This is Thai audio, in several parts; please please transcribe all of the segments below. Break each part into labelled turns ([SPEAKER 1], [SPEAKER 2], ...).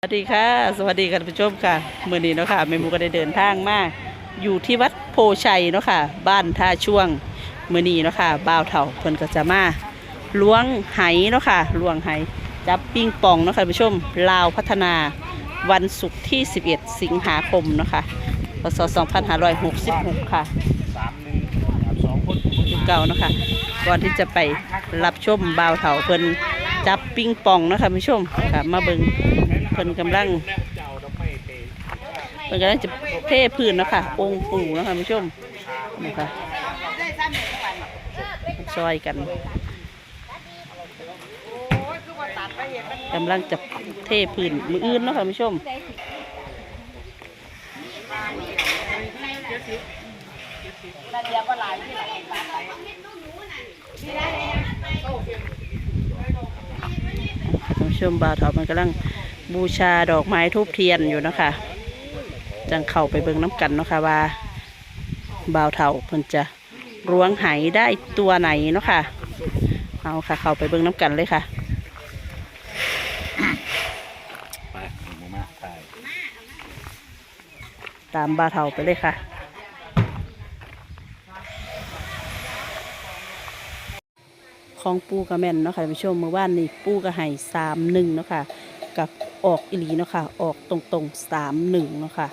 [SPEAKER 1] สวัสดีค่ะ สวัสดีค่ะท่านผู้ชมค่ะเมื่อนี้เนาะค่ะแม่มูก็ได้เดินทางมาอยู่ที่วัดโพชัยเนาะค่ะ บ้านท่าช่วงเมื่อนี้เนาะค่ะบ่าวเถ่าเพิ่นก็จะมาล้วงไหเนาะค่ะล้วงไหจับปิ้งปองเนาะค่ะท่านผู้ชมลาวพัฒนาวันศุกร์ที่ 11 สิงหาคมเนาะค่ะพศ2566 ค่ะ
[SPEAKER 2] สามหนึ่งครับสองคน
[SPEAKER 1] อยู่เก่าเนาะค่ะก่อนที่จะไปรับชมบ่าวเถ่าเพิ่นจับปิ้งปองเนาะค่ะท่านผู้ชมค่ะมาเบิ่ง เพิ่นกำลัง
[SPEAKER 2] เจ้าเราไม่เตะ
[SPEAKER 1] มันก็จะเทพื้นนะคะองค์ปู่นะคะผู้ชมนะคะซอยกันกำลังจะเทพื้นมืออื่นนะคะผู้ชมคุณผู้ชมบ่าวเถามันกำลัง บูชาดอกไม้ทูบเทียนอยู่นะคะจังเข้าไปเบิ่งน้ำกันเนาะค่ะว่าบ่าวเถาเพิ่นจะล้วงไหได้ตัวไหนเนาะค่ะเอาค่ะ เข้าไปเบิ่งน้ำกันเลยค่ะตามบ่าวเถาไปเลยค่ะของปูกระแม่นเนาะค่ะท่านผู้ชมเมื่อวานนี้ปูกระไห่สามหนึ่งเนาะค่ะกับ ออกอิลีเนาะค่ะ ออกตรงๆสามหนึ่งเนาะค่ะ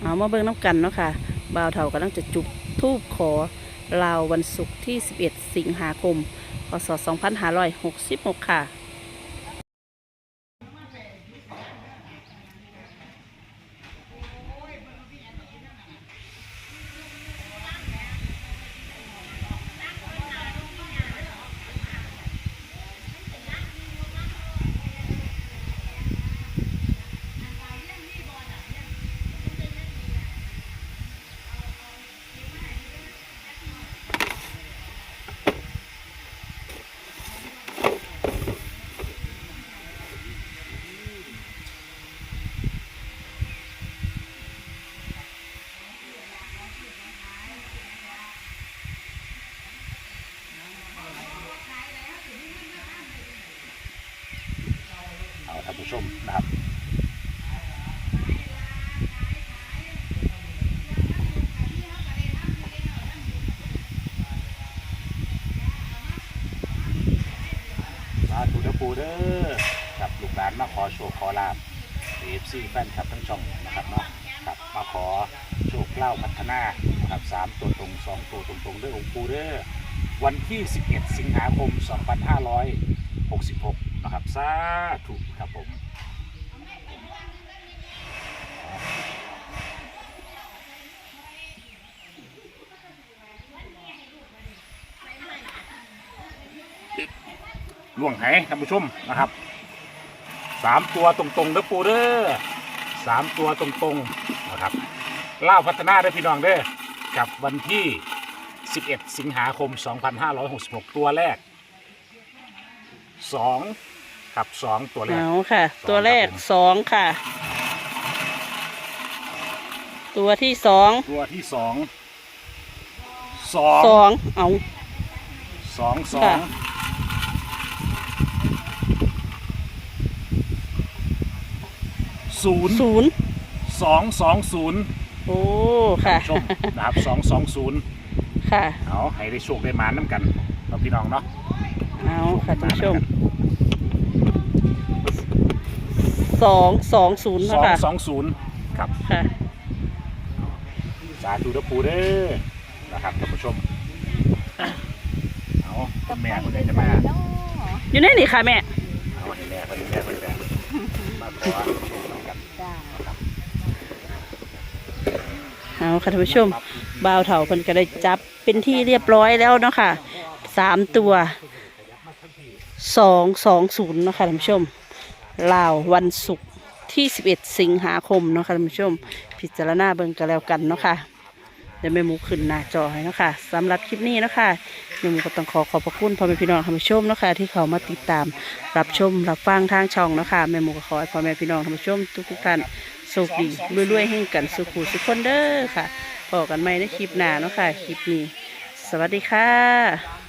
[SPEAKER 1] เอามาเบิ่งน้ำกันเนาะค่ะ บ่าวเถากำลังจะจุดทูบขอลาววันศุกร์ที่ 11 สิงหาคม พศ 2566 ค่ะ
[SPEAKER 2] ผู้ชมนะครับสาธุเด้อปูเด้อกับลูกหลานมาขอโชคขอลาบเอฟซีแฟนคลับทั้งช่องนะครับเนาะครับมาขอโชคเล่าพัฒนานะครับสามตัวตรงสองตัวตรงตรงเด้อองค์ปูเด้อวันที่ 11 สิงหาคม 2566 นะครับสาธุครับผมล่วงไหท่านผู้ชมนะครับสามตัวตรงๆเด้อปูเด้อสามตัวตรงๆนะครับเล่าพัฒนาได้อพี่น้องเด้อกับวันที่ 11 สิงหาคม 2566 ตัวแรก 2ครับ2ตัวแรก
[SPEAKER 1] เอาค่ะ ตัวแรกสองค่ะ ตัวที่สอง
[SPEAKER 2] ตัวที่2
[SPEAKER 1] สองเอา
[SPEAKER 2] 2 2
[SPEAKER 1] ค่ะ
[SPEAKER 2] 2ศูนย์
[SPEAKER 1] ศูนย์
[SPEAKER 2] สองสองศูนย์
[SPEAKER 1] โอ้ค่ะ
[SPEAKER 2] ชมนะครับสองสองศูนย์
[SPEAKER 1] ค่ะ
[SPEAKER 2] เอาให้ได้โชคได้หมาน้ำกันเราพี่น้องเนาะ
[SPEAKER 1] เอาค่ะท่านผู้ชมสองสองศูนย์
[SPEAKER 2] ส
[SPEAKER 1] นะ
[SPEAKER 2] อง
[SPEAKER 1] คะ
[SPEAKER 2] สองศูนย์ครับ
[SPEAKER 1] ค่ะ
[SPEAKER 2] สาธุเด้อปูเด้อนะครับท่านผู้ชมเอาคุณแม่คนไหนจะมา
[SPEAKER 1] อยู่ในนี่ค่ะแม่
[SPEAKER 2] เอาให้แม่คนนี้แม่คนนี้มาขอโชคน้ำกัน
[SPEAKER 1] เอาค่ะท่านผู้ชมบ่าวเถาเพิ่นก็ได้จับเป็นที่เรียบร้อยแล้วเนาะค่ะสามตัว สองสองศูนย์นะคะท่านผู้ชมลาววันศุกร์ที่สิบเอ็ดสิงหาคมนะคะท่านผู้ชม พิจารณาเบิ่งกันแล้วกันเนาะค่ะเดี๋ยวแม่หมูขึ้นหน้าจอให้เนาะค่ะสำหรับคลิปนี้เนาะค่ะแม่หมูก็ต้องขอขอบพระคุณพ่อแม่พี่น้องท่านผู้ชมเนาะค่ะที่เขามาติดตามรับชมรับฟังทางช่องเนาะค่ะแม่หมูก็ขอให้พ่อแม่พี่น้องท่านผู้ชมทุกๆท่านโชคดีรวยๆให้กันสุขุสุขคนเด้อค่ะพอกันใหม่ในคลิปหน้าเนาะค่ะ คลิปนี้ สวัสดีค่ะ